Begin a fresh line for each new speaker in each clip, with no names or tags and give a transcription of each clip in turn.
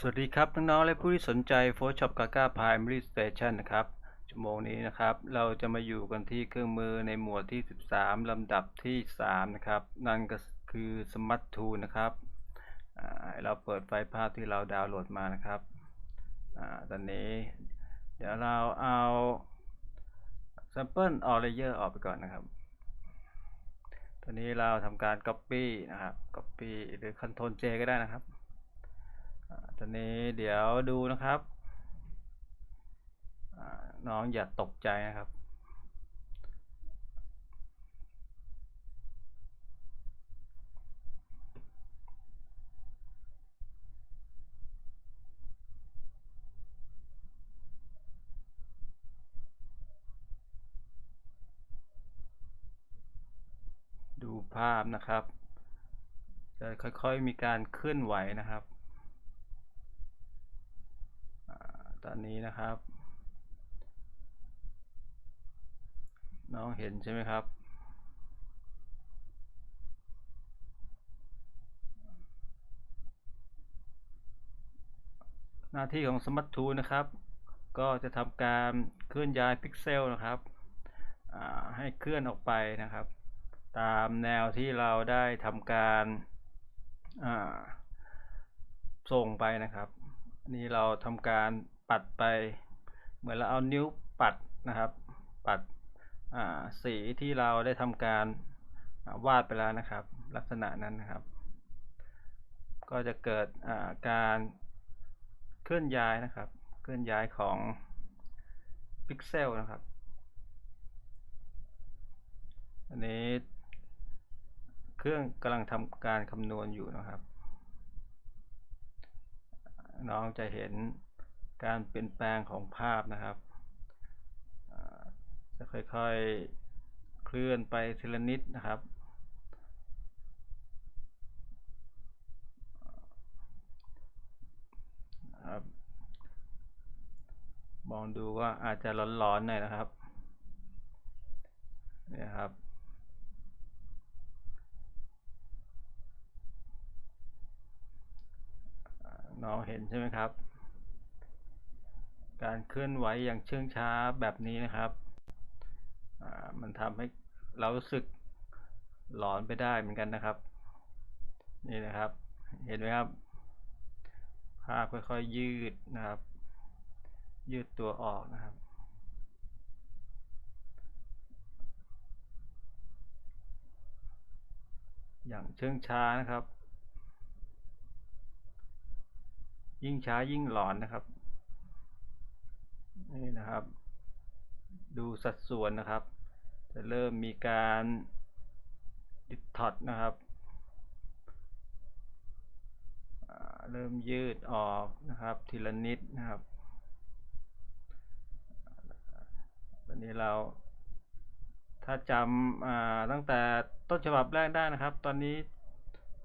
สวัสดีครับน้องๆและผู้ที่สนใจ Photoshop Gaga Primary Station นะครับชั่วโมงนี้นะครับ เราจะมาอยู่กันที่เครื่องมือในหมวดที่ 13 ลำดับที่ 3 นะครับ นั่นก็คือ Smart Tool นะครับเราเปิดไฟล์ภาพที่เราดาวน์โหลดมานะครับอตอนนี้ เดี๋ยวเราเอา Sample All Layer ออกไปก่อนนะครับ ตอนนี้เราทำการ Copy นะครับ Copy หรือ Ctrl J ก็ได้นะครับ ตอนนี้เดี๋ยวดูนะครับน้องอย่าตกใจนะครับ ดูภาพนะครับ จะค่อยๆมีการเคลื่อนไหวนะครับอ่า ตอนนี้นะครับ น้องเห็นใช่ไหมครับ หน้าที่ของ Smart Tool นะครับ ก็จะทำการเคลื่อนย้ายพิกเซลนะครับให้เคลื่อนออกไปนะครับ ตามแนวที่เราได้ทำการาส่งไปนะครับนนี้เราทำการ ปัดไป เหมือนเราเอานิ้วปัดนะครับ ปัดสีที่เราได้ทำการวาดไปแล้วนะครับ ลักษณะนั้นนะครับ ก็จะเกิดการเคลื่อนย้ายนะครับ เคลื่อนย้ายของพิกเซลนะครับ อันนี้เครื่องกำลังทำการคำนวณอยู่นะครับ น้องจะเห็น การเปลี่ยนแปลงของภาพนะครับจะค่อยๆเคลื่อนไปทีละนิดนะครับ มองดูว่าอาจจะร้อนๆหน่อยนะครับเนี่ยครับน้องเห็นใช่ไหมครับ การเคลื่อนไหวอย่างเชื่องช้าแบบนี้นะครับ มันทำให้เรารู้สึกหลอนไปได้เหมือนกันนะครับ นี่นะครับ เห็นไหมครับภาพค่อยๆยืดนะครับ ยืดตัวออกนะครับ อย่างเชื่องช้านะครับ ยิ่งช้ายิ่งหลอนนะครับ นี่นะครับ ดูสัดส่วนนะครับ จะเริ่มมีการดิดทอดนะครับเริ่มยืดออกนะครับทีละนิดนะครับ ตอนนี้เรา ถ้าจำตั้งแต่ต้นฉบับแรกได้นะครับ ตอนนี้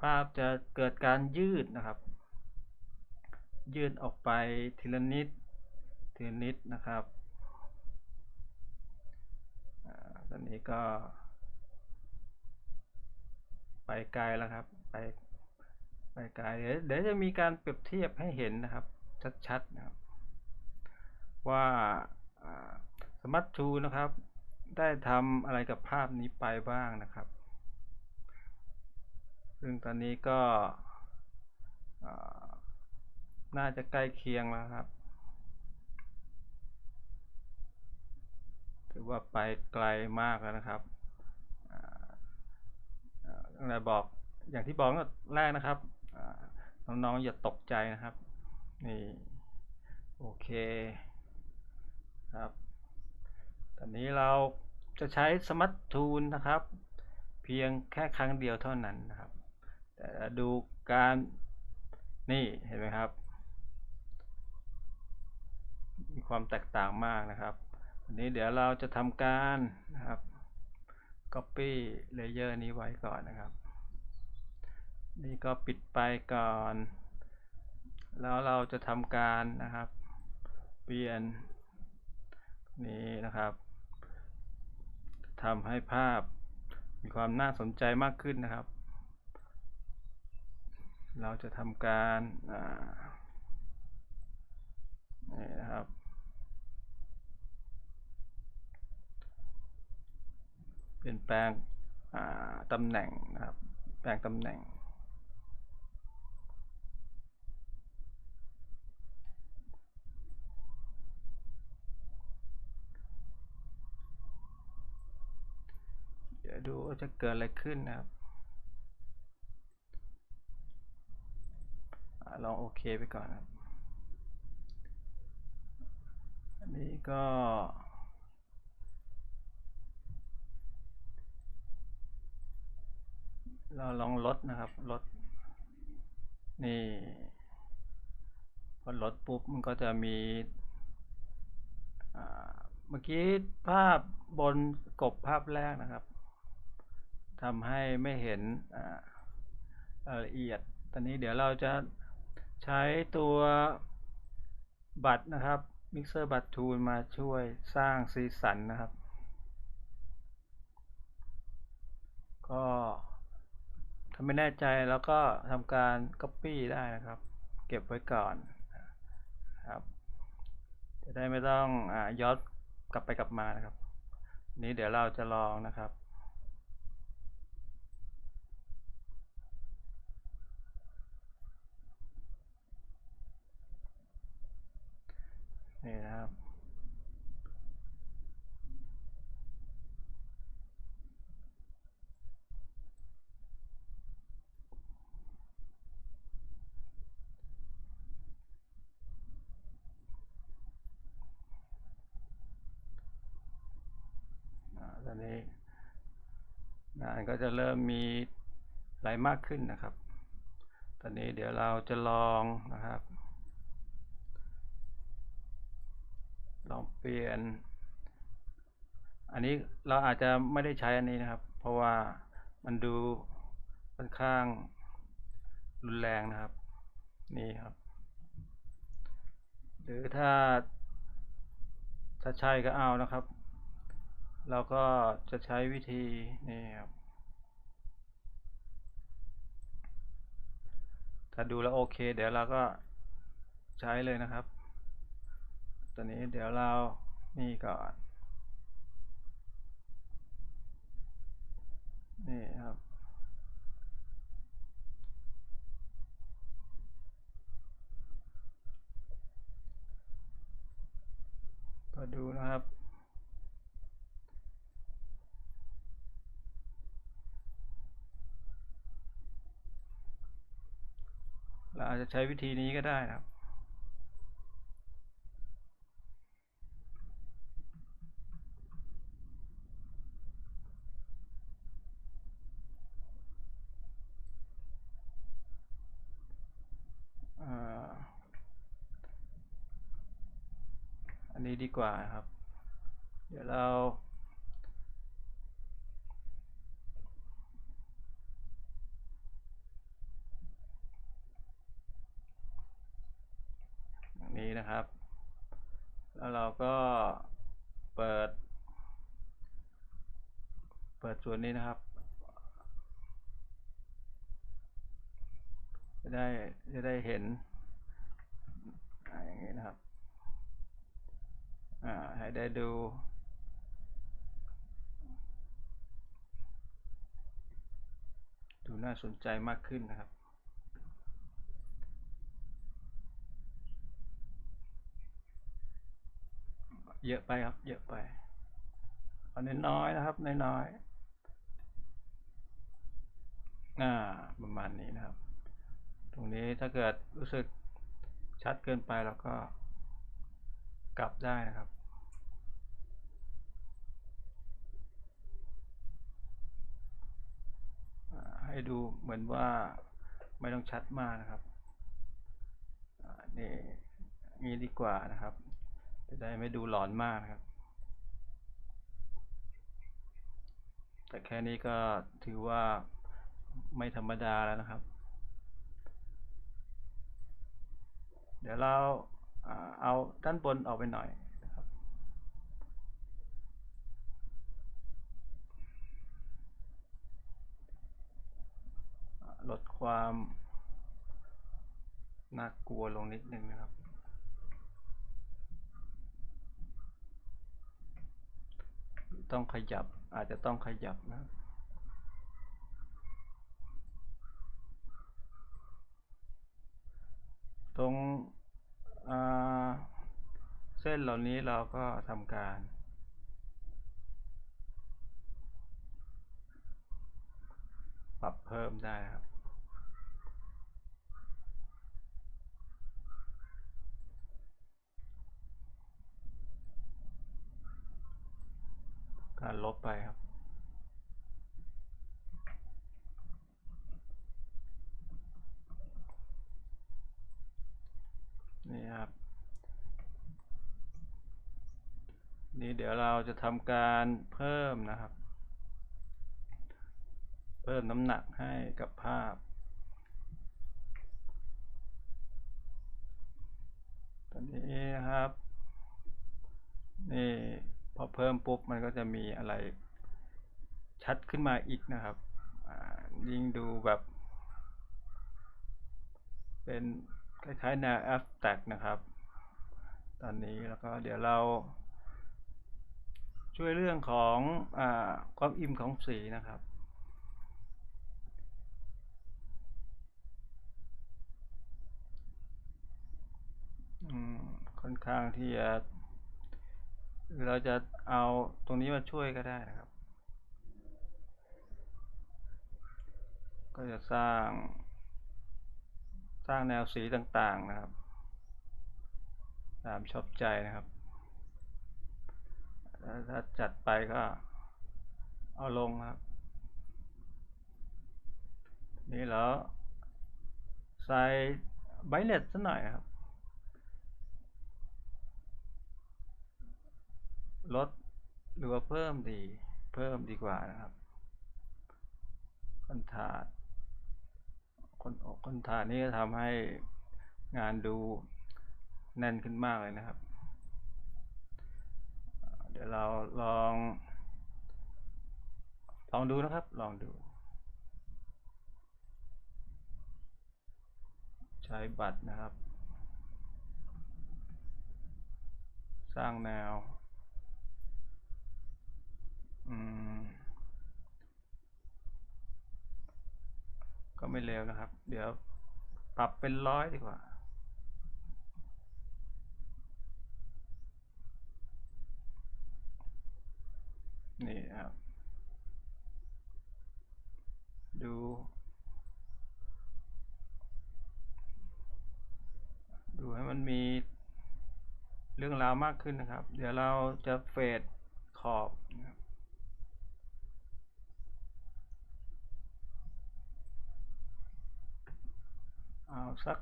ภาพจะเกิดการยืดนะครับ ยืดออกไปทีละนิด ทีนิดนะครับตอนนี้ก็ ไปไกลแล้วครับ ไปไปไกลเดี๋ยวเดี๋ยวจะมีการเปรียบเทียบให้เห็นนะครับ ชัดๆนะครับ ว่าสมัตทูนะครับ ได้ทำอะไรกับภาพนี้ไปบ้างนะครับ ซึ่งตอนนี้ก็น่าจะใกล้เคียงแล้วครับ ถือว่าไปไกลมากแล้วนะครับอะไรบอกอย่างที่บอกแรกนะครับน้องๆอย่าตกใจนะครับ นี่โอเคครับ ตอนนี้เราจะใช้สมัตทูลนะครับ เพียงแค่ครั้งเดียวเท่านั้นนะครับ แต่ดูการนี่เห็นไหมครับ มีความแตกต่างมากนะครับ อันนี้เดี๋ยวเราจะทำการนะครับ copy layer นี้ไว้ก่อนนะครับ นี่ก็ปิดไปก่อน แล้วเราจะทำการนะครับ เปลี่ยน นี้นะครับทำให้ภาพมีความน่าสนใจมากขึ้นนะครับ เราจะทำการ นี่นะครับ เปลี่ยนแปลงตำแหน่งนะครับ แปลงตำแหน่ง เดี๋ยวดูว่าจะเกิดอะไรขึ้นนะครับอลองโอเคไปก่อนครับ อันนี้ก็ เราลองลดนะครับลดนี่พอลดปุ๊บมันก็จะมีเมื่อกี้ภาพบนกบภาพแรกนะครับทำให้ไม่เห็นละเอียด ตอนนี้เดี๋ยวเราจะใช้ตัวบัตรนะครับ Mixer บัตร Tool มาช่วยสร้างสีสันนะครับ ก็าไม่แน่ใจแล้วก็ทำการ Copy ได้นะครับ เก็บไว้ก่อนครับจะได้ไม่ต้องอย้อนกลับไปกลับมานะครับ นี้เดี๋ยวเราจะลองนะครับ นี่นะครับ อ่า ตอนนี้งานก็จะเริ่มมีไหลมากขึ้นนะครับ ตอนนี้เดี๋ยวเราจะลองนะครับ ลองเปลี่ยน อันนี้เราอาจจะไม่ได้ใช้อันนี้นะครับ เพราะว่ามันดูค่อนข้างรุนแรงนะครับ นี่ครับ หรือถ้าถ้าใช่ก็เอานะครับ เราก็จะใช้วิธีนี่ครับถ้าดูแล้วโอเค เดี๋ยวเราก็ใช้เลยนะครับ ตอนนี้เดี๋ยวเรานี่ก่อนนี่ครับ ก็ดูนะครับ เรา อาจจะใช้วิธีนี้ก็ได้นะครับ อันนี้ดีกว่าครับ เดี๋ยวเรา อย่างนี้นะครับ แล้วเรา ก็เปิด เปิดส่วนนี้นะครับ จะได้จะได้เห็นอ่าอย่างนี้นะครับ อ่า ให้ได้ดูดูน่าสนใจมากขึ้นนะครับ เยอะไปครับ เยอะไปเอาน้น้อยนะครับน้อยๆอ่าประมาณนี้นะครับ ตรงนี้ถ้าเกิดรู้สึกชัดเกินไปเราก็กลับได้นะครับให้ดูเหมือนว่าไม่ต้องชัดมากนะครับอ่านี่งี้ดีกว่านะครับ จะได้ไม่ดูหลอนมากครับ แต่แค่นี้ก็ถือว่าไม่ธรรมดาแล้วนะครับ เดี๋ยวเราเอาด้านบนออกไปหน่อยนะครับ ลดความน่ากลัวลงนิดนึงนะครับ ต้องขยับอาจจะต้องขยับนะตรงเส้นเหล่านี้เราก็ทำการ ปรับเพิ่มได้ครับ การลบไปครับ นี่ครับ นี่เดี๋ยวเราจะทำการเพิ่มนะครับ เพิ่มน้ำหนักให้กับภาพ ตอนนี้นะครับ นี่พอ เพิ่มปุ๊บมันก็จะมีอะไรชัดขึ้นมาอีกนะครับยิ่งดูแบบ เป็นคล้ายๆแนว abstract นะครับ ตอนนี้แล้วก็เดี๋ยวเรา ช่วยเรื่องของอความอิ่มของสีนะครับค่อนข้างที่จะ เราจะเอาตรงนี้มาช่วยก็ได้นะครับ ก็จะสร้าง สร้างแนวสีต่างๆนะครับ ตามชอบใจนะครับ ถ้าจัดไปก็เอาลงครับ นี่แล้วใส่ไบเลตสักหน่อยครับ ลดหรือว่าเพิ่มดี เพิ่มดีกว่านะครับคอนทราสต์คนคอนทาสต์นี่ทำให้งานดูแน่นขึ้นมากเลยนะครับ เดี๋ยวเราลอง ลองดูนะครับ ลองดู ใช้บัตรนะครับ สร้างแนว ก็ไม่เร็วนะครับ เดี๋ยวปรับเป็นร้อยดีกว่า นี่ครับ ดู ดูให้มันมีเรื่องราวมากขึ้นนะครับ เดี๋ยวเราจะเฟดขอบนะครับเอา สัก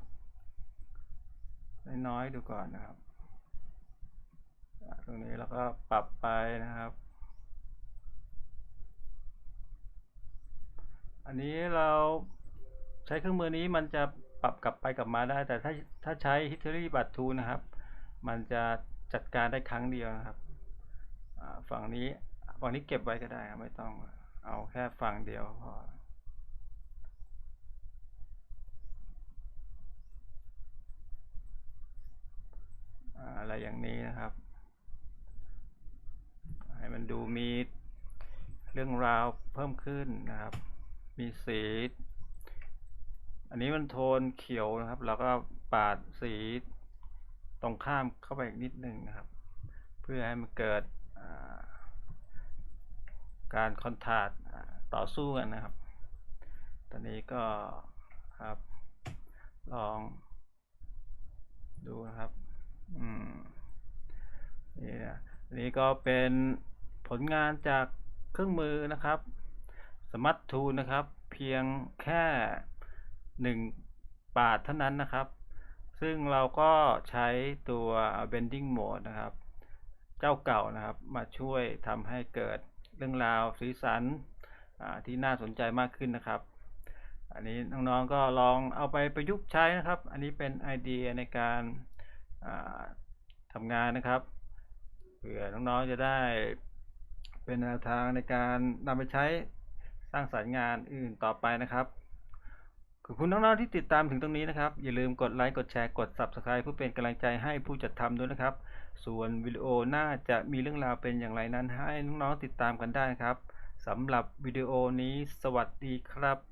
น้อยๆดูก่อนนะครับ ตรงนี้เราก็ปรับไปนะครับ อันนี้เราใช้เครื่องมือนี้มันจะปรับกลับไปกลับมาได้ แต่ถ้าถ้าใช้ History b u t Tool นะครับ มันจะจัดการได้ครั้งเดียวนะครับฝั่งนี้ฝั่งนี้เก็บไว้ก็ได้ไม่ต้องเอาแค่ฝั่งเดียวพอ อะไรอย่างนี้นะครับ ให้มันดูมีเรื่องราวเพิ่มขึ้นนะครับ มีสี อันนี้มันโทนเขียวนะครับแล้วก็ปาดสีตรงข้ามเข้าไปอีกนิดหนึ่งนะครับ เพื่อให้มันเกิดการคอนทราสต์อ่าต่อสู้กันนะครับ ตอนนี้ก็ครับลองดูนะครับ นี่นะนนี้ก็เป็นผลงานจากเครื่องมือนะครับสมัตทูนะครับ เพียงแค่หนึ่งบาทเท่านั้นนะครับ ซึ่งเราก็ใช้ตัว bending mode นะครับ เจ้าเก่านะครับ มาช่วยทำให้เกิดเรื่องราวสีสันอ่าที่น่าสนใจมากขึ้นนะครับ อันนี้น้องๆก็ลองเอาไปประยุกต์ใช้นะครับ อันนี้เป็นไอเดียในการ ทำงานนะครับเผื่อน้องๆจะได้เป็นแนวทางในการนำไปใช้สร้างสรรค์งานอื่นต่อไปนะครับขอบคุณน้องๆที่ติดตามถึงตรงนี้นะครับ อย่าลืมกดไลค์กดแชร์กด Subscribe เพื่อเป็นกำลังใจให้ผู้จัดทำด้วยนะครับ ส่วนวิดีโอหน้าจะมีเรื่องราวเป็นอย่างไรนั้นให้น้องๆติดตามกันได้นครับสำหรับวิดีโอนี้สวัสดีครับ